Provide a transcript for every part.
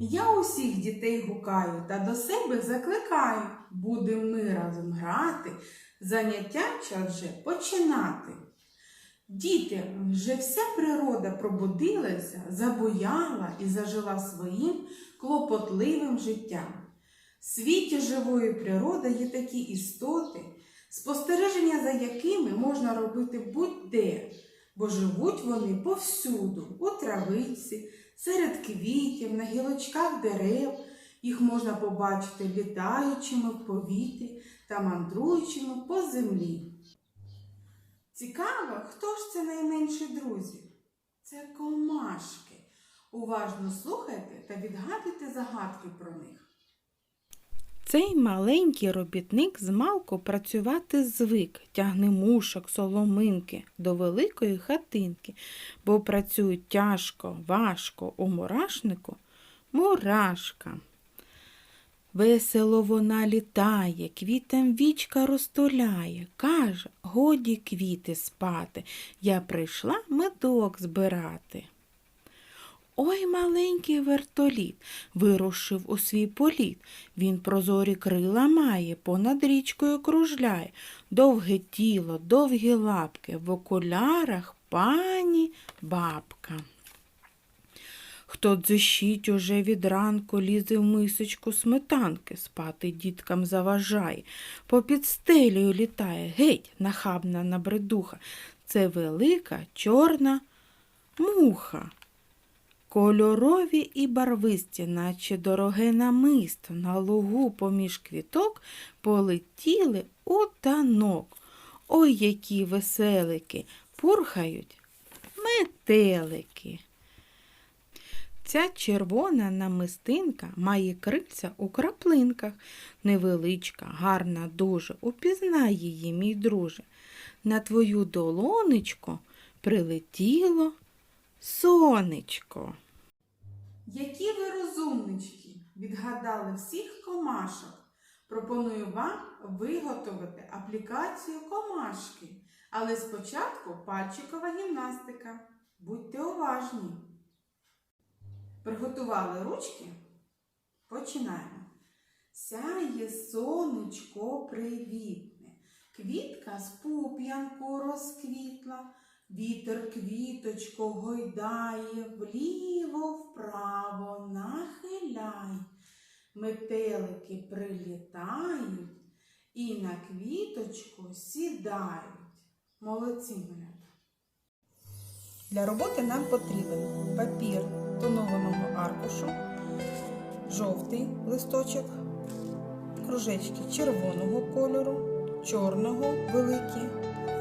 Я усіх дітей гукаю та до себе закликаю. Будем ми разом грати, заняття час вже починати. Діти, вже вся природа пробудилася, забояла і зажила своїм клопотливим життям. В світі живої природи є такі істоти, спостереження за якими можна робити будь-де, бо живуть вони повсюду, у травиці, серед квітів, на гілочках дерев. Їх можна побачити літаючими в повітрі та мандруючими по землі. Цікаво, хто ж це найменші друзі? Це комашки. Уважно слухайте та відгадуйте загадки про них. Цей маленький робітник змалку працювати звик, тягне мушок, соломинки до великої хатинки, бо працюють тяжко, важко у мурашнику мурашка. Весело вона літає, квітам вічка розтуляє, каже, годі квіти спати, я прийшла медок збирати. Ой, маленький вертоліт вирушив у свій політ. Він прозорі крила має, понад річкою кружляє. Довге тіло, довгі лапки, в окулярах пані бабка. Хто дзищить уже від ранку, лізе в мисочку сметанки, спати діткам заважає, попід стелею літає, геть, нахабна набридуха. Це велика чорна муха. Кольорові і барвисті, наче дороге намисто, на лугу поміж квіток полетіли у танок. Ой, які веселики, пурхають метелики. Ця червона намистинка має крильця у краплинках. Невеличка, гарна дуже, упізнай її, мій друже. На твою долонечко прилетіло сонечко. Які ви розумнички відгадали всіх комашок. Пропоную вам виготовити аплікацію комашки. Але спочатку пальчикова гімнастика. Будьте уважні. Приготували ручки? Починаємо. Сяє сонечко привітне, квітка з пуп'янку розквітла, вітер квіточку гойдає, вліво вправо нахиляй. Метелики прилітають і на квіточку сідають. Молодці малята. Для роботи нам потрібен папір тонованого аркушу, жовтий листочок, кружечки червоного кольору, чорного великі,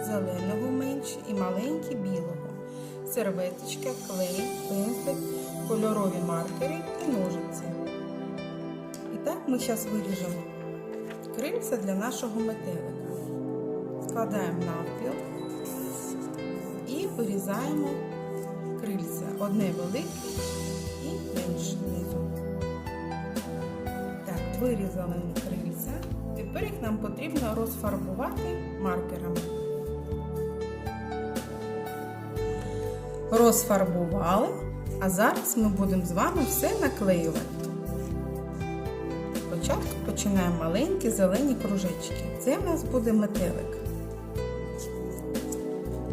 зеленого менші і маленькі білого, серветочка, клей, пензлик, кольорові маркери і ножиці. І так ми зараз виріжемо крильця для нашого метелика. Складаємо навпіл і вирізаємо крильця. Одне велике і менше знизу. Так, вирізали крильця. Тепер їх нам потрібно розфарбувати маркерами. Розфарбували, а зараз ми будемо з вами все наклеювати. Спочатку починаємо маленькі зелені кружечки. Це в нас буде метелик.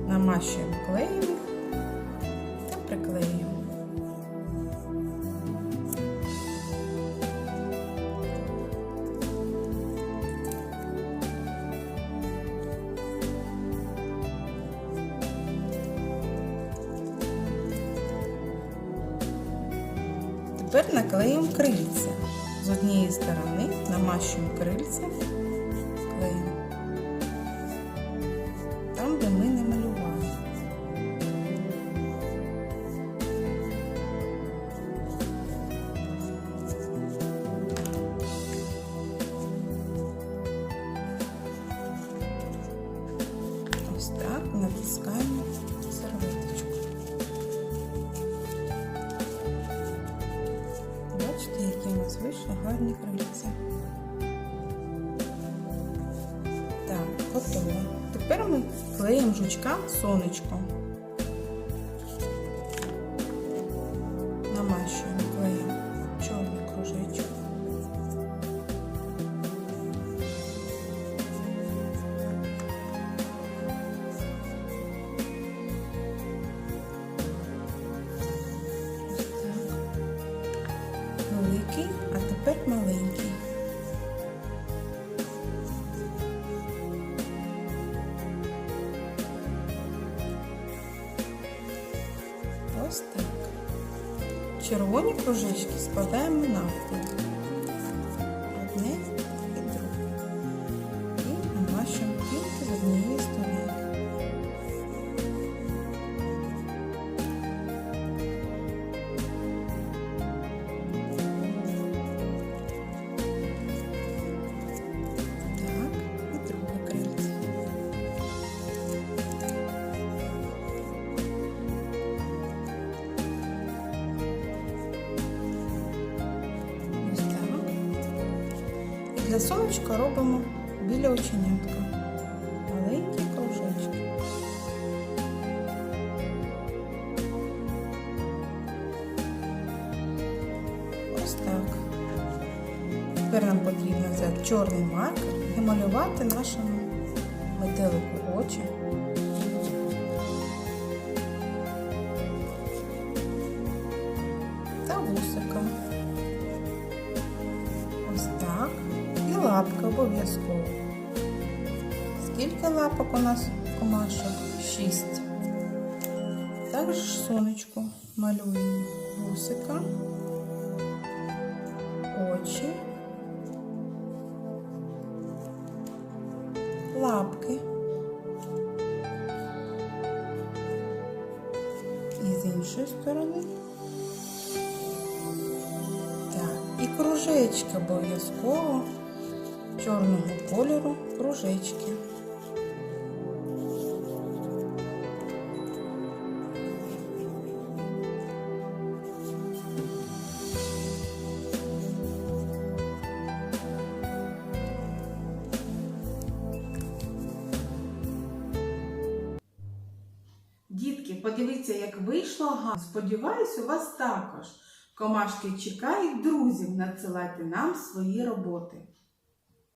Намащуємо клеєм Тепер наклеїмо крильця. З однієї сторони намащуємо крильця клеєм. Які гарне крильце. Так, готово. Тепер ми клеїмо жучка сонечко. Намащуємо маленький. Ось так. Червоні кружечки складаємо навпіл. І для робимо біля оченятка. Маленькі кружечки. Ось так. Тепер нам потрібно взяти чорний маркер і малювати нашому метелику очі. Обов'язково. Скільки лапок у нас комашок? Шість. Також сонечку малюємо вусика, очі, лапки. І з іншої сторони. Так, і кружечки обов'язково чорного кольору кружечки. Дітки, подивіться, як вийшло гарно. Сподіваюсь, у вас також. Комашки чекають друзів надсилати нам свої роботи.